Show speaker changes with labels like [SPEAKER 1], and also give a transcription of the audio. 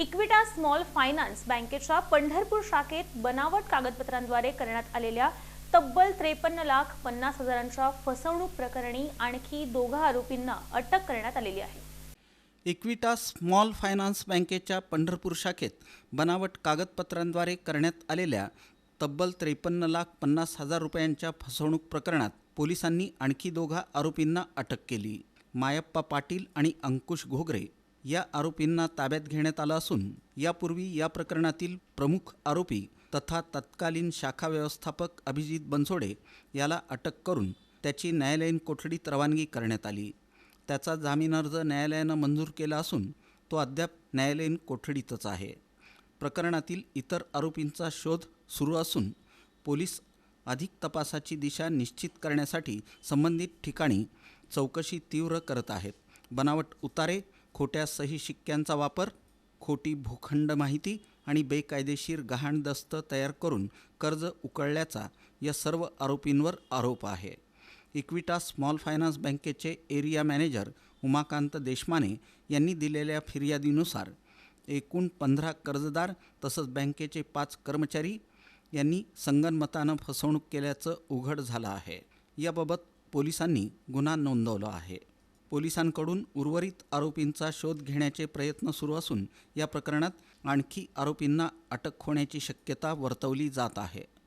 [SPEAKER 1] इक्विटा small finance बँकेच्या पंढरपूर शाखेत बनावट कागदपत्रांद्वारे करण्यात आलेल्या तब्बल त्रेपन्न लाख पन्नास हजारांच्या फसवणूक प्रकरणी आणखी दोघा आरोपींना अटक करण्यात आलेली आहे.
[SPEAKER 2] इक्विटा स्मॉल फायनान्स बँकेच्या पंढरपूर शाखेत बनावट कागदपत्रांद्वारे करण्यात आलेल्या तब्बल त्रेपन्न लाख पन्नास हजार रुपयांच्या फसवणूक प्रकरणात पोलिसांनी आणखी दोघा आरोपींना अटक केली. मायप्पा पाटील आणि अंकुश घोगरे या आरोपींना ताब्यात घेण्यात आलं असून यापूर्वी या प्रकरणातील प्रमुख आरोपी तथा तत्कालीन शाखा व्यवस्थापक अभिजित बनसोडे याला अटक करून त्याची न्यायालयीन कोठडीत रवानगी करण्यात आली. त्याचा जामीन अर्ज न्यायालयानं मंजूर केला असून तो अद्याप न्यायालयीन कोठडीतच आहे. प्रकरणातील इतर आरोपींचा शोध सुरू असून पोलीस अधिक तपासाची दिशा निश्चित करण्यासाठी संबंधित ठिकाणी चौकशी तीव्र करत आहेत. बनावट उतारे खोट्या सही शिक्क्यांचा वापर खोटी भूखंड माहिती आणि बेकायदेशीर गहाणदस्त तयार करून कर्ज उकळल्याचा या सर्व आरोपींवर आरोप आहे. इक्विटा स्मॉल फायनान्स बँकेचे एरिया मॅनेजर उमाकांत देशमाने यांनी दिलेल्या फिर्यादीनुसार एकूण पंधरा कर्जदार तसंच बँकेचे पाच कर्मचारी यांनी संगनमतानं फसवणूक केल्याचं उघड झालं आहे. याबाबत पोलिसांनी गुन्हा नोंदवला आहे. पोलिसांकडून उर्वरित आरोपींचा शोध घेण्याचे प्रयत्न सुरू असून या प्रकरणात आणखी आरोपींना अटक होण्याची शक्यता वर्तवली जात आहे.